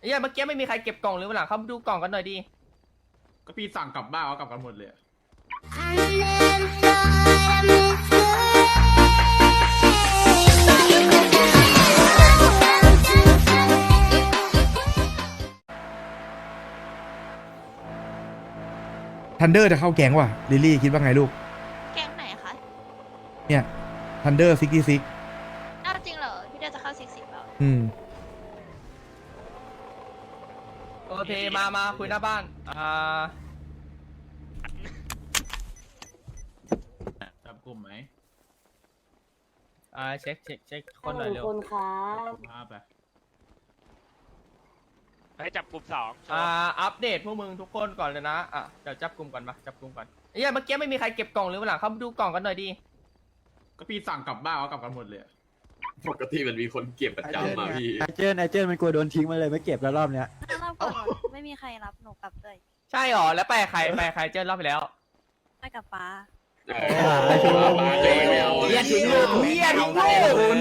ไอ้เหี้ยเมื่อกี้ไม่มีใครเก็บกล่องหรือเปล่าเขาดูกล่องกันหน่อยดิก็พี่สั่งกลับบ้านเอากลับกันหมดเลยอะ ทันเดอร์จะเข้าแก๊งว่ะลิลลี่คิดว่าไงลูกแก๊งไหนคะเนี่ยทันเดอร์ซิกซิกอ้าวจริงเหรอ พี่เดชจะเข้าซิกซิกแล้วอืม เคมามาคุยหน้าบ้าน อ่า จับกลุ่มไหมอ่าเช็คเช็คเช็คคนหน่อยเร็ว คนครับภาพไป ให้จับกลุ่มสองโชว์อ่า อัปเดตพวกมึงทุกคนก่อนเลยนะ อะ เดี๋ยวจับกลุ่มก่อนมา จับกลุ่มก่อนไอ้เหี้ยเมื่อกี้ไม่มีใครเก็บกล่องหรือเปล่าเขาดูกล่องกันหน่อยดิก็พี่สั่งกลับบ้านเอากลับกันหมดเลยอะปกติมันมีคนเก็บประจำมาพี่ ไอเจนไอเจนมันกลัวโดนทิ้งมาเลยไม่เก็บแล้วรอบเนี้ยรอบก่อน ไม่มีใครรับหนูกลับด้วยใช่หรอแล้วไปกับใครไปกับใครเจอรอบไปแล้วไปกับป้าเออมาเลยไม่เอาเฮียทิ้งลูกเฮียทิ้งลูก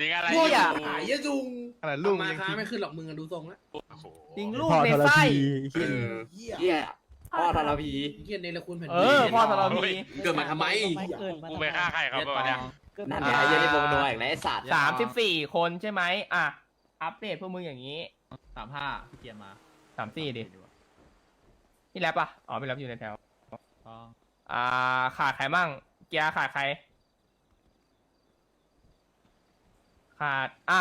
จริงอะไรเฮียหายะจุงอะไรลูกมาค้าไม่ขึ้นหรอกมึงอะดูทรงแล้วโอ้โหทิ้งลูกพ่อในทรไส้พีเออเหี้ยเหี้ยพ่อทรพีเหี้ยในละคุณแผ่นเอดินอพ่อทรพีเกิดมาทำไมกูไปฆ่าใครครับวะเนี่ยนั่นไงไอ้เหี้ยนี่โมโนอีกแล้วไอ้สัตว์สามสิบสี่คนใช่ไหมอะอัปเดตพวกมึงอย่างนี้สามห้าพี่เกียร์มา สามสี่ดิ พี่แรปอะ อ๋อ พี่แรปอยู่ในแถวอ๋ออ่า ขาดใครมั่ง เกียร์ขาดใคร ขาด อะ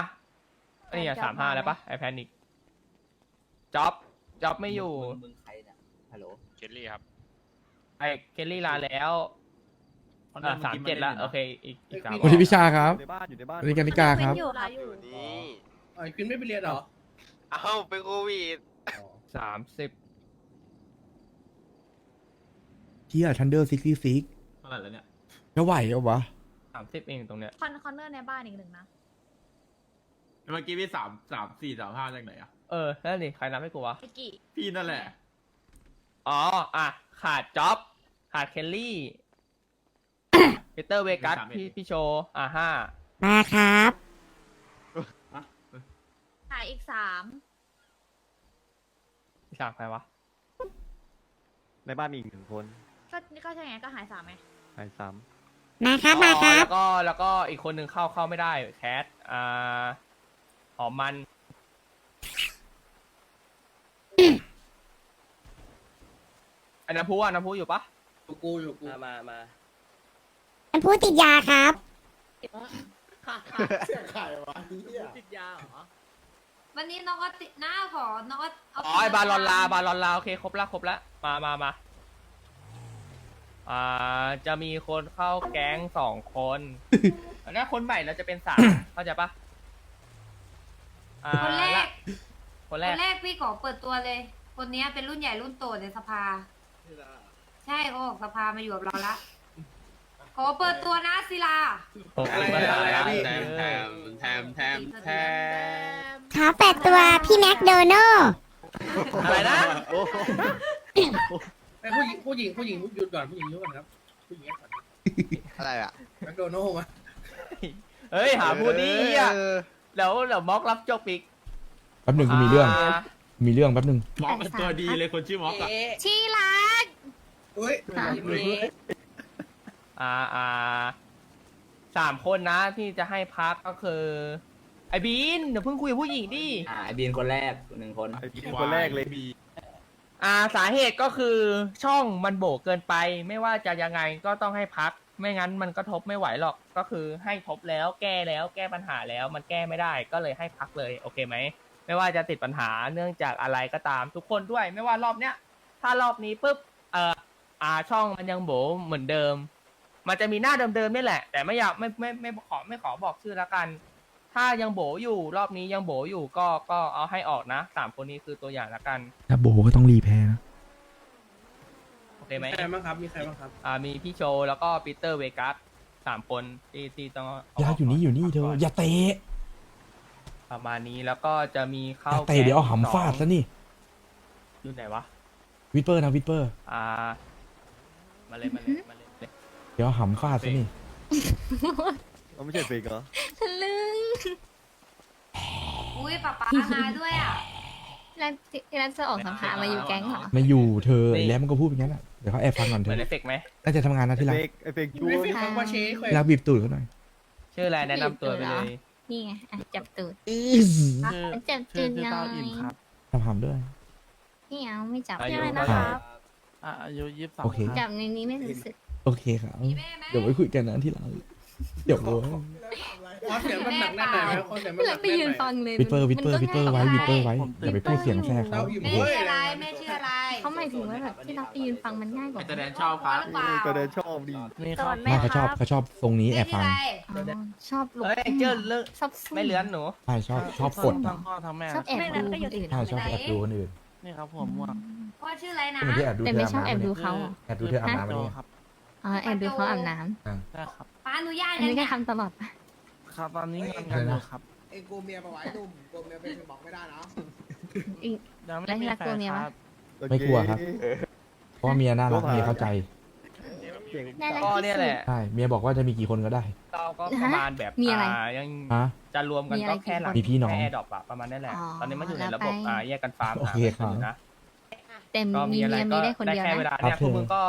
นี่อะสามห้าแล้วปะไอแพนิกจ็อบ จ็อบไม่อยู่ มึงใครเนี่ยฮัลโหลเคลลี่ครับ ไอเคลลี่ลาแล้วอะสามเจ็ดละ โอเค อีกอีกสามวันนี้พิชาครับอยู่ในบ้านอยู่ในบ้านวันนี้กานิกาครับ อยู่ค่ะอยู่ไอ้คุณไม่ไปเรียนเหรอ เอ้าเป็นโควิด สามสิบเที่ยทันเดอร์ซิกซิกเท่าไหร่แล้วเนี่ยจะไหวเหรอวะ สามสิบเองตรงเนี้ยคอนคอนเนอร์ในบ้านอีกหนึ่งนะ เมื่อกี้พี่สามสามสี่สามห้าจากไหนอะเออนั่นนี่ใครนับให้กูวะไอกี่พี่นั่นแหละ อ๋อ อะ ขาดจ็อบ ขาดเคลลี่ ปีเตอร์เวกัส พี่พี่โชว์อะห้ามาครับ หายอีกสาม พี่สามใครวะ ในบ้านมีอีกหนึ่งคนก็นี่ก็ใช่ไงก็หายสามไหมหายซ้มาครับมาคอ๋อรัแล้บ วก็แล้วก็อีกคนหนึ่งเข้าเข้าไม่ได้แคทอ่าหอมมันไอ้น้ำพุอะน้ำพุอยู่ปะอยู่กูอยู่กูมามาเป็นผู้ติดยาครับเสียงไข่วะเหี้ย วันนี้น้องก็ติดหน้าขอน้องก็เอ๋อไอบาลอนลาบาลอนลาโอเคครบละครบละมามามาอ่าจะมีคนเข้าแก๊งสองคนแล้วคนใหม่เราจะเป็นสาม เข้าใจปะอ่าคนแรกคนคแรกนแรกพี่ขอเปิดตัวเลย คนนี้เป็นรุ่นใหญ่รุ่นโตในสภา ใช่เขาออกสภามาอยู่กับเราละขอเปิดตัวนะศิลาอะไรอะไรอะพี่แทมแทมแทมแทมแทม ขอเปิดตัวพี่แม็กโดนัลด์อะไรนะไอ้ผู้หญิงผู้หญิงผู้หญิงหยุดก่อนผู้หญิงหยุดก่อนครับผู้หญิงก่อนอะไรอะแมคโดนัลด์มาเฮ้ยหาพูดดีอะแล้วเดี๋ยวม็อกรับจบอีกแป๊บหนึ่งกูมีเรื่องามีเรื่องแป๊บหนึ่งม็อกเป็นตัวดีเลยคนชื่อม็อกอะชีรักเฮ้ยอ่าอ่าสามคนนะที่จะให้พักก็คือ ไอบีนเดี๋ยวเพิ่งคุยกับผู้หญิงดิ อ่าบีนคนแรกหนึ่งคนไอพี่คนแรกเลยอ่าสาเหตุก็คือช่องมันโบกเกินไป ไม่ว่าจะยังไงก็ต้องให้พัก ไม่งั้นมันก็ทบไม่ไหวหรอกก็คือให้ทบแล้วแก้แล้วแก้ปัญหาแล้วมันแก้ไม่ได้ก็เลยให้พักเลยโอเคไหมไม่ว่าจะติดปัญหาเนื่องจากอะไรก็ตามทุกคนด้วย ไม่ว่ารอบเนี้ยถ้ารอบนี้ปุ๊บเอ่ออ่าช่องมันยังโบเหมือนเดิม มันจะมีหน้าเดิมๆนี่แหละ แต่ไม่อยากไม่ไม่ไม่ขอไม่ขอบอกชื่อละกัน ถ้ายังโบอยู่รอบนี้ยังโบอยู่ก็ก็เอาให้ออกนะสามคนนี้คือตัวอย่างละกันถ้าโบก็ต้องรีแพร์นะโอเคไหมมีใครบ้างครับ มีใครบ้างครับ อ่ามีพี่โชว์แล้วก็ปีเตอร์เวกัสสามคนที่ที่ต้องเยาอยู่นี่อยู่นี่เธอ อย่าเตะประมาณนี้แล้วก็จะมีอเข้าย่าเตะเดี๋ยวเอาหำฟาดซะนี่อยู่ไหนวะวิดเปอร์นะวิดเปอร์ อ่ามาเลยมาเลยมาเลย เดี๋ยวเอาหำฟาดซะนี่เราไม่ใช่เฟกเหรอทะลึง อุ้ยป๊าป๊ามาด้วยอะแล้วที่แล้วจะออกสภามาอยู่แก๊งเหรอไม่อยู่เธอไอ้แล้วมันก็พูดอย่างนั้นอะเดี๋ยวเขาแอบฟังก่อนเหเธมือนอเอฟเฟกต์ไหมน่าจะทำงานนะที่รักเฟกไอเฟกจูไม่ฟิกคำว่าเชคเลยที่รักบีบตูดเขาหน่อยชื่ออะไรแนะนำตัวไปเลย นี่ไงอะจับตูดอื้อมันจับตูดยังไงทำหำด้วย นี่เอาไม่จับอายุอะไรเท่านะไหร่ครับอายุยี่สิบสองโอเค จับในนี้ไม่รู้สึกโอเคครับมีแม่ไหมเดี๋ยวไว้คุยกันนะที่รักเดี๋ยวโว้ย ขอเสียงมันหนักแน่นหน่อยครับขอเสียงมันหแล้นัวกไปแน่นยืนหน่ฟัอยงเลยวิดเปอร์วิดเปอร์มันวิดเปอร์ไว้ง่ายวิดเปอร์ไว้ผมอย่าไปพูดเสียงแทรกเขาเราอยู่โอเว้เคยชื่ออะไรแม่ชื่ออะไรเขาหมายถึงว่าแบบที่เราไปยืนฟังมันง่ายกว่าแต่แดนชอบครับหรือเปล่าก็เดินชอบดีนี่ครับไม่เขาชอบเขาชอบทรงนี้แอบฟังแม่ชื่ะไรอ๋อชอบหลบเฮ้ยเจอเลิกชอบซุ่ไม่เลื้อนหนูใช่ชอบชอบกดทั้งพ่อทั้งแม่ชอบแอบดูคนอื่นใช่ชอบแอบดูคนอื่นนี่ครับผมม่วงพ่อชื่ออะไรนะเหมือนที่แอบดูแต่เธอไม่อาบชอบแอบน้ำดูเนี่ยเขาเหรอแอบดูเธออาบน้ำโจวันนี้ ครับอ๋อแอบดูเขาอาบน้ใช่ครับป้าอนุญาตำอันยังนี้ก็เนี่ยทำตลอดปะ ครับตอนนี้งานกันอยู่ครับเอ็งกูเมียมาไว้ดุ่มกูเมียเป็นบอกไม่ได้นะอีกยังไม่แล้วที่มีรักแฟตัวนเมียคปะรับไม่กลัวครับ เพราะว่าเมียน่ารักเมียเข้าใจเก่งน่ารักก็ที่เนี่ยสุแหดละใช่เมียบอกว่าจะมีกี่คนก็ได้ เราก็ประมาณแบบมีอะไรายังฮะจะรวมกันมีอะไรก็แค่หลังมีพี่น้องแค่แอร์ดรอปอะประมาณนั้นแหละอ๋อตอนนี้มันอยู่ในระบบแล้วไปอ่าแยกกันฟาร์มโอเคหากันอยู่ครับนะแต่ก็มีมีอะไรเมียก็มีได้คนได้เดียวแค่เวนะลาเนี่ยครับพวกมึงก็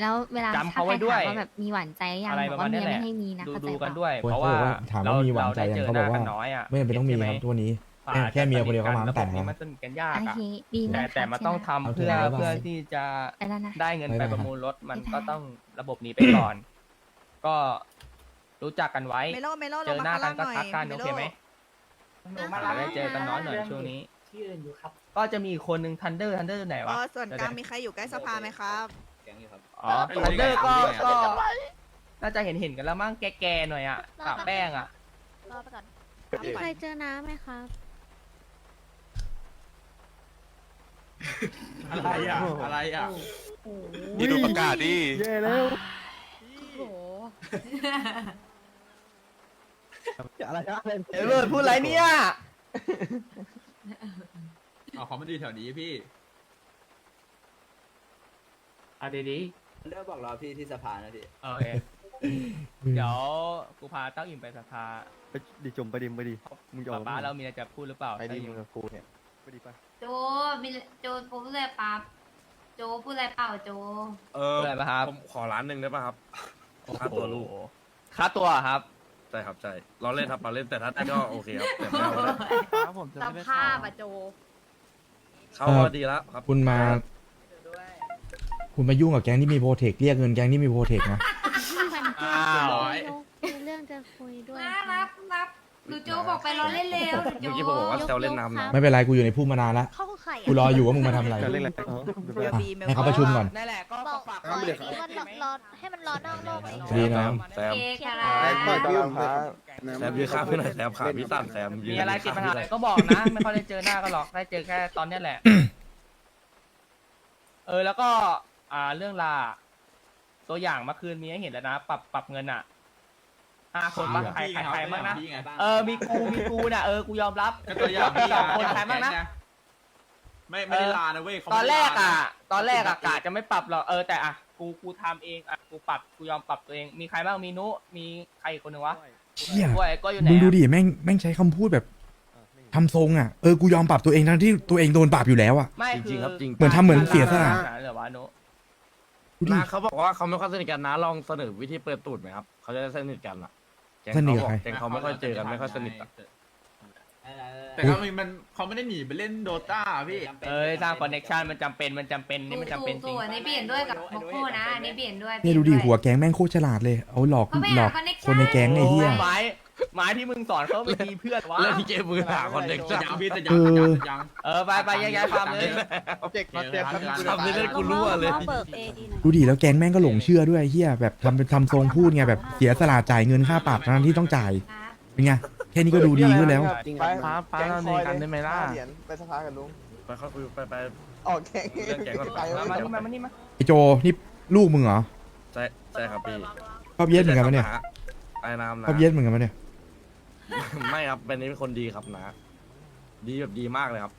แล้วเวลาจำถ้าเขาใครไว้ด้วถายมว่าแบบมีหวานใจยังอะไรบปอกระมาว่าณเมีนี้ยแหละไม่ให้มีนะดูเข้าใจดูกันปะด้วย โอ้ยเพราะว่าถามว่ามีหวานใจยังเขาบอกว่า รได้จน้อยอะไม่จำเป็นต้องมีครับตัวนี้ แค่แค่เมียคนเดียวก็มาตั้งแต่ระบบนี้มันสนิทกันยากโออะเคดีแต่มากแต่มันต้องทำเอาเถเพื่ออะบ๊ายบายเพื่อที่จะไปแล้วนะ ได้เงินบ๊ายไปบายประมูลรถมันบ๊ายบายก็ต้องระบบนี้ไปก่อน ก็รู้จักกันไว้ เมโลเมโลเจอหน้ากันก็ทักกันเมโอโลเคไหมเราได้เจอกันน้อยหน่อยช่วงนี้ก็จะมีอีกคนนึงทันเดอร์ทันเดอร์ไหนเอวะอส่วนกลางมีใครอยู่ใกล้สภาไหมครับ อ๋อทันเดอร์ก็ก็น่าจะเห็นเห็นกันแล้วมั้งแก่ๆหน่อยอะปะแป้งอะ รอไปก่อนมีใครเจอน้ำไหมครับ อะไรอะ อะไรอะ นี่ดูประกาศดิ เย่แล้วโอ้โหอะไรนะเอเวิร์ดพูดอะไรเนี่ย เอาเขามาดีแถวนี้พี่ อะดีดีเลิกบอกรอพี่ที่สภานะพี่โอเค เดี๋ยวกูพาเต้าอิ่มไปสภาไปดิจมไปดิมไปดิมึงจะอป๊าอกป๊าเรามีอะไรจะพูดหรือเปล่าไปดิเต้าอิ่มึงกับกูเนี่ยไปดิไปโจมีโจพูดอะไรปั๊บโจพูดอะไรเปล่าโจ เอพูอดอะไรปะครับผมขอร้านหนึ่งได้ป่ะครับ ค่าโอ้ตัวลูกโหค่าตัวครับ ใช่ครับใช่เราเล่นครับเราเล่นแต่ถ้าได้ก็โอเคครับแต่ไม่เอาแล้วครับผมจะสไม่ได้ภาเข้าพอะโจ เขาก็ดีแล้วครับ คุณมา คุณมายุ่งกับแก๊งที่มีโปรเทคเรียกเงินแก๊งที่มีโปรเทคนะ อ้าวร้อยมีเรื่องจะคุยด้วยน่ารักนับหนูโจบอกไปรอเล่นเร็วหนูโจเมื่อกี้ผมบอกว่าแซวเล่นน้ำนะ ไม่เป็นไรกูอยู่ในพุ่มมานานละเขาคือใครกูรออยู่ว่ามึงมาทำอะไร จะเล่นอะไรอ๋อเดี๋ยวอะไปให้เขาประชุมก่อน นั่นแหละก็ฝากไม่ได้ครับมันรอให้มันรอนอกโลกเลยดีนะ แซมโอเคค่ะปล่อยพี่ผมแซมยืนข้างพี่หน่อยแซมขาพี่สั่นแซมยืนมีอะไรติดปัญหาอะไรก็บอกนะ ไม่ค่อยได้เจอหน้าก็หรอกได้เจอแค่ตอนเนี้ยแหละ เออแล้วก็ อ่าเรื่องลา ตัวอย่างเมื่อคืนมีให้เห็นแล้วนะ ปรับปรับเงินอะห้าคนบ้างใครใครใครบ้างนะ เออ มีกูมีกูน่ะเออ กูยอมรับก็ตัวอย่างพี่สองคนใครบ้างนะ ไม่ไม่ได้ลานะเว้ยเขาตอนแรกอะไม่ได้ลาตอนแรกอะกะจะไม่ปรับหรอกเออแต่อะกูกูทำเองอะกูปรับกูยอมปรับตัวเอง มีใครบ้างมีนุ มีใครอีกคนหนึ่งวะเชี่ยกล้วยกล้วยอยู่ไหนมึงดูอะดิแม่งแม่งใช้คำพูดแบบทำทรงอะเออกูยอมปรับตัวเองทั้งที่ตัวเองโดนปรับอยู่แล้วอะไม่จริงๆครับจริงเหมือนทำเหมือนเสียสละเหรอวะนุดูดิ นะเขาบอกว่าเขาไม่ค่อยสนิทกันนะลองเสนอวิธีเปิดตูดไหมครับเขาจะได้สนิทกันอะแก๊งสนิทเขากับบอกใครแก๊งเขาไม่ค่อยเจอกันไม่ค่อยสนิทอะแต่เขามันเขาไม่ได้หนีไปเล่นโดตาพี่เอ้ยสร้างคอนเนคชันมันจำเป็นมันจำเป็นนี่มันจำเป็นจถูริกงๆอันนี้เปลี่ยนด้วยกับโมโก้นะอันนี้เปลี่ยนด้วยเนี่ยดูดิหัวแก๊งแม่งโคตรฉลาดเลย เอาหลอกเขาไม่หลหาอกคอนเนคคนในแก๊งไอ้เหี้ยไม้ ไม้ที่มึงสอนเขาไปตีเพื่อนวะเล่นเกมมือหาคอนเนคชั่นยังพี่แต่ยัเองอยังยังเออไปไปย้ายย้ายฟาร์มเลยเจ็กมาเจ็กครับ ทำนี่เล่นกูรั่วเลย เบิกเอดีหน่อย ดูดิแล้วแก๊งแม่งก็หลงเชื่อด้วยไอ้เฮียแบบทำเป็นทำทรงพูดไงแบบเสียสละจ่ายเงินค่าปรับทั้งที่ต้องจ่ายครับเป็นไงแค่นี้ก็ดูดีขึ้นแล้วป้าป้าเราเล่นกันได้ไหมล่ะไปสภากันลุงไปเข้าคุยไปไป ออกแข่งเรื่องแก๊งก่อนมานี่มามานี่มาไอโจนี่ลูกมึงเหรอใช่ใช่ครับพี่ชอบเย็ดเหมือนกันปะเนี่ยไอ้น้ำนะชอบเย็ดเหมือนกันปะเนี่ย ไม่ครับเป็นนี่เป็นคนดีครับนะ ดีแบบดีมากเลยครับ